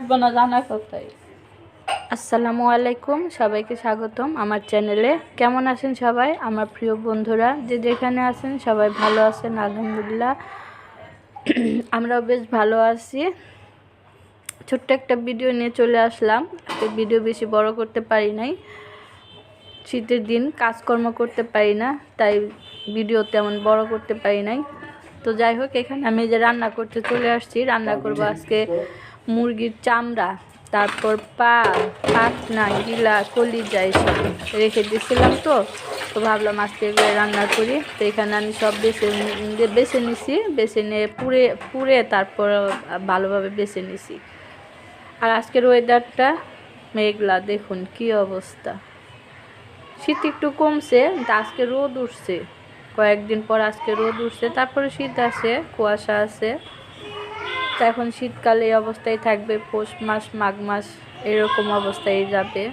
কাটবো না জানা কোথায় আসসালামু আলাইকুম সবাইকে স্বাগতম আমার চ্যানেলে কেমন আছেন সবাই? আমার প্রিয় বন্ধুরা যে যেখানে আছেন সবাই ভালো আছেন আলহামদুলিল্লাহ। আমরাও বেশ ভালো আছি। ছোট্ট একটা ভিডিও নিয়ে চলে আসলাম। ভিডিও বেশি বড় করতে পারি নাই। শীতের দিন কাজকর্ম করতে পারি না তাই ভিডিও তেমন বড় করতে পারি নাই। তো যাই হোক এখানে আমি যে রান্না করতে চলে আসছি। রান্না করব আজকে মুরগির চামড়া, তারপর পা পাখনা গিলা, কলিজা এসব রেখে দিয়েছিলাম তো। তো ভাবলাম আজকে এগুলো রান্না করি। তো এখানে আমি সব বেছে বেছে নিছি, বেছে নিয়ে পুড়ে পুড়ে তারপর ভালোভাবে বেছে নিছি। আর আজকের ওয়েদারটা মেঘলা, দেখুন কি অবস্থা। শীত একটু কমছে আজকে রোদ উঠছে। কয়েকদিন পর আজকে রোদ উঠছে, তারপরে শীত আছে কুয়াশা আছে তো এখন শীতকালে এই অবস্থায় থাকবে, পৌষ মাস, মাঘ মাস এরকম অবস্থায় যাবে।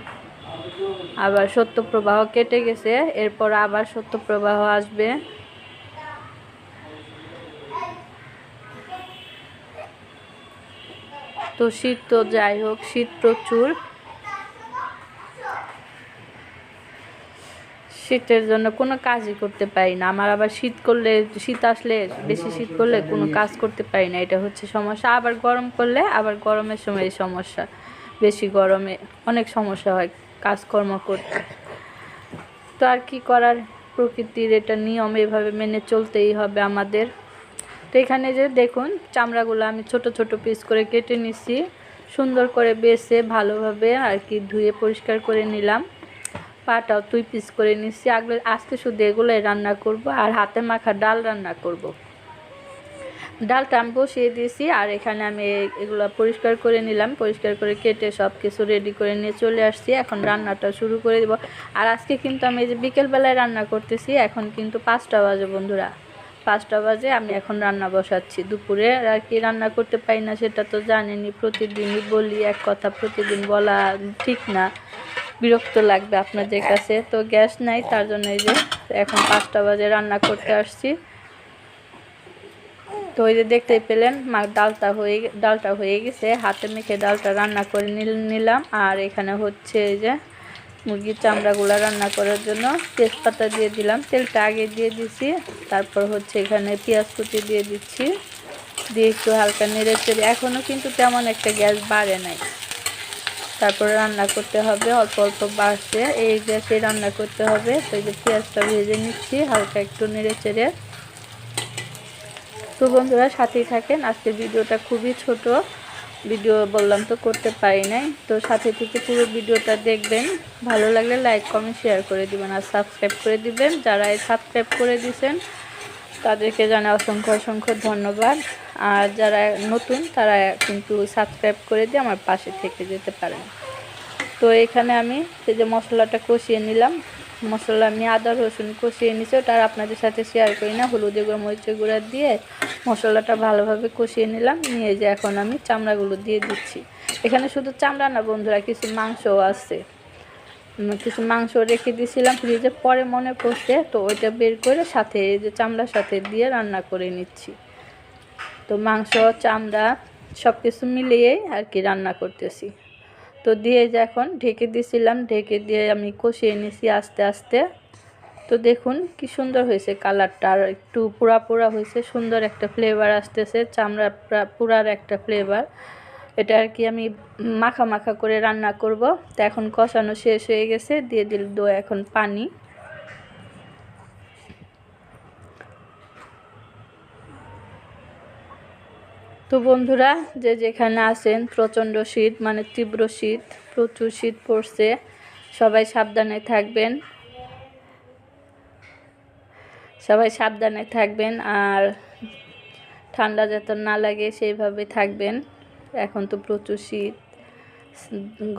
আবার সত্যপ্রবাহ কেটে গেছে, এরপর আবার সত্যপ্রবাহ আসবে। তো শীত তো যাই হোক, শীত প্রচুর। শীতের জন্য কোনো কাজই করতে পারি না। আমার আবার শীত করলে, শীত আসলে বেশি শীত করলে কোনো কাজ করতে পারি না, এটা হচ্ছে সমস্যা। আবার গরম করলে আবার গরমের সময় এই সমস্যা, বেশি গরমে অনেক সমস্যা হয় কাজকর্ম করতে। তো আর কি করার? প্রকৃতির এটা নিয়ম, এভাবে মেনে চলতেই হবে আমাদের। তো এখানে যে দেখুন, চামড়াগুলো আমি ছোট ছোট পিস করে কেটে নিছি সুন্দর করে বেছে ভালোভাবে আর কি ধুয়ে পরিষ্কার করে নিলাম। পাটাও দুই পিস করে নিচ্ছি। আগে আজকে শুধু এগুলোই রান্না করব আর হাতে মাখা ডাল রান্না করব। ডালটা আমি বসিয়ে দিয়েছি আর এখানে আমি এগুলো পরিষ্কার করে নিলাম। পরিষ্কার করে কেটে সব কিছু রেডি করে নিয়ে চলে আসছি। এখন রান্নাটা শুরু করে দেবো। আর আজকে কিন্তু আমি এই যে বিকেলবেলায় রান্না করতেছি, এখন কিন্তু পাঁচটা বাজে বন্ধুরা। পাঁচটা বাজে, আমি এখন রান্না বসাচ্ছি। দুপুরে আর কি রান্না করতে পারি না, সেটা তো জানেনি প্রতিদিনই বলি, এক কথা প্রতিদিন বলা ঠিক না। বিরক্ত লাগবে আপনাদের কাছে। তো গ্যাস নাই, তার জন্য এই যে এখন পাঁচটা বাজে রান্না করতে আসছি। তো ওই যে দেখতেই পেলেন মা ডালটা হয়ে ডালটা হয়ে গেছে। হাতে মেখে ডালটা রান্না করে নিল- নিলাম। আর এখানে হচ্ছে এই যে মুরগির চামড়াগুলো রান্না করার জন্য তেজপাতা দিয়ে দিলাম। তেলটা আগে দিয়ে দিছি। তারপর হচ্ছে এখানে পেঁয়াজ কুচি দিয়ে দিচ্ছি। দিয়ে একটু হালকা নেড়ে চেড়ে। এখনও কিন্তু তেমন একটা গ্যাস বাড়ে নাই। তারপরে রান্না করতে হবে অল্প অল্প বাড়ছে এই গ্যাসে রান্না করতে হবে, তো যে পেঁয়াজটা ভেজে নিচ্ছি, হালকা একটু নেড়ে চেড়ে। তো বন্ধুরা, সাথেই থাকেন। আজকে ভিডিওটা খুবই ছোট। ভিডিও বললাম তো করতে পারি নাই। তো সাথে থেকে পুরো ভিডিওটা দেখবেন। ভালো লাগলে লাইক, কমেন্ট শেয়ার করে দিবেন আর সাবস্ক্রাইব করে দিবেন। যারা সাবস্ক্রাইব করে দিয়েছেন তাদেরকে জানাই অসংখ্য অসংখ্য ধন্যবাদ। আর যারা নতুন, তারা কিন্তু সাবস্ক্রাইব করে দিয়ে আমার পাশে থেকে যেতে পারেন। তো এখানে আমি এই যে মশলাটা কষিয়ে নিলাম। মশলা আমি আদা, রসুন কষিয়ে নিছি ওটা আর আপনাদের সাথে শেয়ার করি না। হলুদের গুঁড়ো, মরিচের গুঁড়া দিয়ে মশলাটা ভালোভাবে কষিয়ে নিলাম। নিয়ে যে এখন আমি চামড়াগুলো দিয়ে দিচ্ছি। এখানে শুধু চামড়া না বন্ধুরা, কিছু মাংসও আছে। কিছু মাংস রেখে দিয়েছিলাম ফ্রিজে, পরে মনে পড়ছে, তো ওইটা বের করে সাথে এই যে চামড়ার সাথে দিয়ে রান্না করে নিচ্ছি। তো মাংস, চামড়া সব কিছু মিলিয়েই আর কি রান্না করতেছি। তো দিয়ে যে এখন ঢেকে দিয়েছিলাম, ঢেকে দিয়ে আমি কষিয়ে নিছি আস্তে আস্তে। তো দেখুন কি সুন্দর হয়েছে কালারটা, আর একটু পোড়া পোড়া হয়েছে, সুন্দর একটা ফ্লেভার আসতেছে, চামড়া প্রা- পোড়ার একটা ফ্লেভার এটা আর কি আমি মাখা মাখা করে রান্না করব। তো এখন কষানো শেষ হয়ে গেছে। দিয়ে দিল দো এখন পানি। তো বন্ধুরা, যে যেখানে আছেন, প্রচণ্ড শীত মানে তীব্র শীত, প্রচুর শীত পড়ছে, সবাই সাবধানে থাকবেন। সবাই সাবধানে থাকবেন আর ঠান্ডা যাতে না লাগে, সেইভাবে থাকবেন। এখন তো প্রচুর শীত।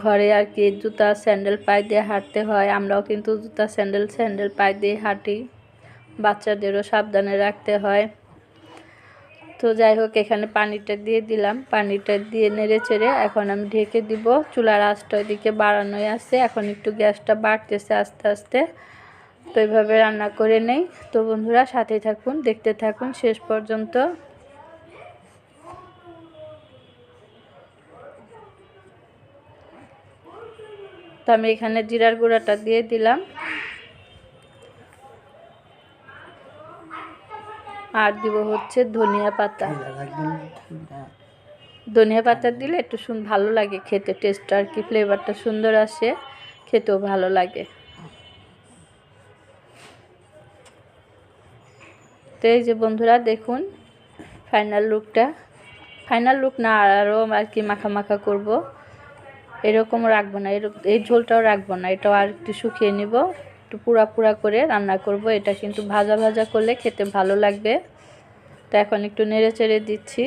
ঘরে আর কি জুতা, স্যান্ডেল পায়ে দিয়ে হাঁটতে হয়। আমরাও কিন্তু জুতা, স্যান্ডেল স্যান্ডেল পায়ে দিয়ে হাঁটি। বাচ্চাদেরও সাবধানে রাখতে হয়। তো যাই হোক, এখানে পানিটা দিয়ে দিলাম। পানিটা দিয়ে নেড়ে চেড়ে এখন আমি ঢেকে দিব। চুলার আঁচটা ওইদিকে বাড়ানোই আছে। এখন একটু গ্যাসটা বাড়তেছে আস্তে আস্তে। তো এইভাবে রান্না করে নেই। তো বন্ধুরা সাথে থাকুন, দেখতে থাকুন। শেষ পর্যন্ত তো আমি এখানে জিরার গুঁড়াটা দিয়ে দিলাম। আর দিব হচ্ছে ধনিয়া পাতা। ধনিয়া পাতা দিলে একটু শুন ভালো লাগে খেতে টেস্টটা আর কি ফ্লেভারটা সুন্দর আসে খেতেও ভালো লাগে। তো এই যে বন্ধুরা দেখুন ফাইনাল লুকটা ফাইনাল লুক না আরও আর কি মাখা মাখা করব। এরকম রাখব না এরকম এই ঝোলটাও রাখব না, এটাও আর একটু শুকিয়ে নিব, একটু পুরা পুরা করে রান্না করব, এটা কিন্তু ভাজা ভাজা করলে খেতে ভালো লাগবে। তো এখন একটু নেড়ে চেড়ে দিচ্ছি।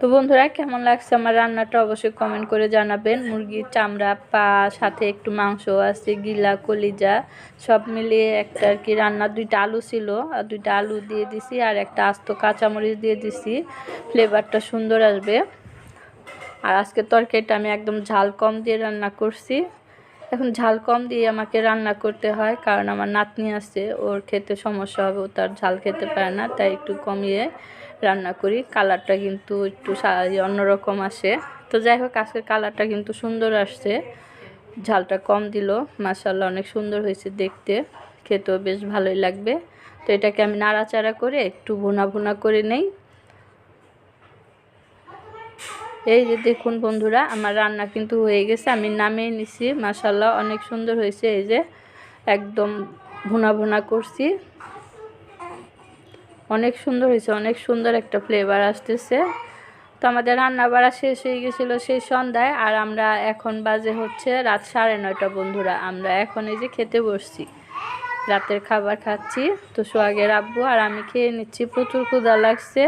তো বন্ধুরা, কেমন লাগছে আমার রান্নাটা অবশ্যই কমেন্ট করে জানাবেন। মুরগির চামড়া, পা, সাথে একটু মাংস আছে, গিলা, কলিজা, সব মিলিয়ে একটা আর কি রান্না, দুইটা আলু ছিল, আর দুইটা আলু দিয়ে দিছি, আর একটা আস্ত কাঁচামরিচ দিয়ে দিছি। ফ্লেভারটা সুন্দর আসবে। আর আজকে তরকারিটা আমি একদম ঝাল কম দিয়ে রান্না করছি। এখন ঝাল কম দিয়ে আমাকে রান্না করতে হয়, কারণ আমার নাতনি আছে, ওর খেতে সমস্যা হবে, ও তার ঝাল খেতে পারে না, তাই একটু কমিয়ে রান্না করি। কালারটা কিন্তু একটু সা- অন্যরকম আসে। তো যাই হোক আজকের কালারটা কিন্তু সুন্দর আসছে। ঝালটা কম দিল মাসাল্লাহ অনেক সুন্দর হয়েছে দেখতে, খেতেও বেশ ভালোই লাগবে। তো এটাকে আমি নাড়াচাড়া করে একটু ভুনা ভুনা করে নেই। এই যে দেখুন বন্ধুরা, আমার রান্না কিন্তু হয়ে গেছে, আমি নামিয়ে নিছি। মাসাল্লাহ অনেক সুন্দর হয়েছে এই যে, একদম ভুনা ভুনা করছি। অনেক সুন্দর হয়েছে, অনেক সুন্দর একটা ফ্লেভার আসতেছে। তো আমাদের রান্না বাড়া শেষ হয়ে গেছিল সেই সন্ধ্যায়, আর আমরা এখন বাজে হচ্ছে রাত সাড়ে নয়টা বন্ধুরা, আমরা এখন এই যে খেতে বসছি। রাতের খাবার খাচ্ছি। তো সোহাগের আব্বু আর আমি খেয়ে নিচ্ছি। প্রচুর ক্ষুধা লাগছে।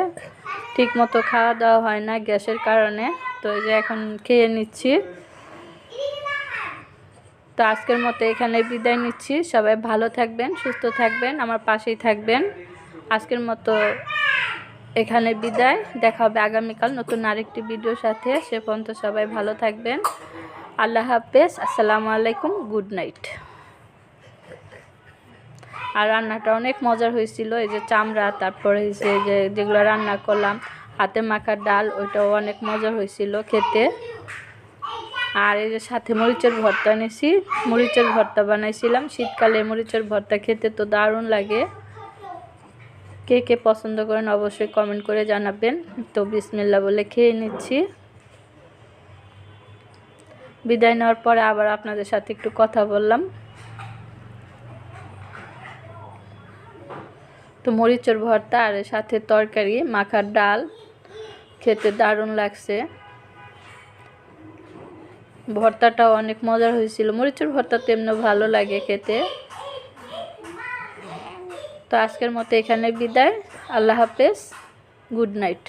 ঠিক মতো খাওয়া দাওয়া হয় না গ্যাসের কারণে। তো এই যে এখন খেয়ে নিচ্ছি। তো আজকের মতো এখানে বিদায় নিচ্ছি। সবাই ভালো থাকবেন, সুস্থ থাকবেন, আমার পাশেই থাকবেন। আজকের মতো এখানে বিদায়। দেখা হবে আগামীকাল নতুন আরেকটি ভিডিওর সাথে। সে পর্যন্ত সবাই ভালো থাকবেন। আল্লাহ হাফেজ। আসসালামু আলাইকুম। Good night. আর রান্নাটা অনেক মজার হয়েছিল। এই যে চামড়া, তারপরে হয়েছে যে যেগুলো রান্না করলাম, হাতে মাখার ডাল, ওইটাও অনেক মজার হয়েছিল খেতে। আর এই যে সাথে মরিচের ভর্তা নিয়েছি মরিচের ভর্তা বানাইছিলাম। শীতকালে মরিচের ভর্তা খেতে তো দারুণ লাগে। কে কে পছন্দ করেন অবশ্যই কমেন্ট করে জানাবেন। তো বিসমিল্লা বলে খেয়ে নিচ্ছি। বিদায় নেওয়ার পরে আবার আপনাদের সাথে একটু কথা বললাম। তো মরিচের ভর্তা আর সাথে তরকারি, মাখার ডাল। খেতে দারুণ লাগছে। ভর্তাটাও অনেক মজার হয়েছিল। মরিচের ভর্তা তেমনি ভালো লাগে খেতে। তো আজকের মতো এখানে বিদায়। আল্লাহ হাফেজ। Good night.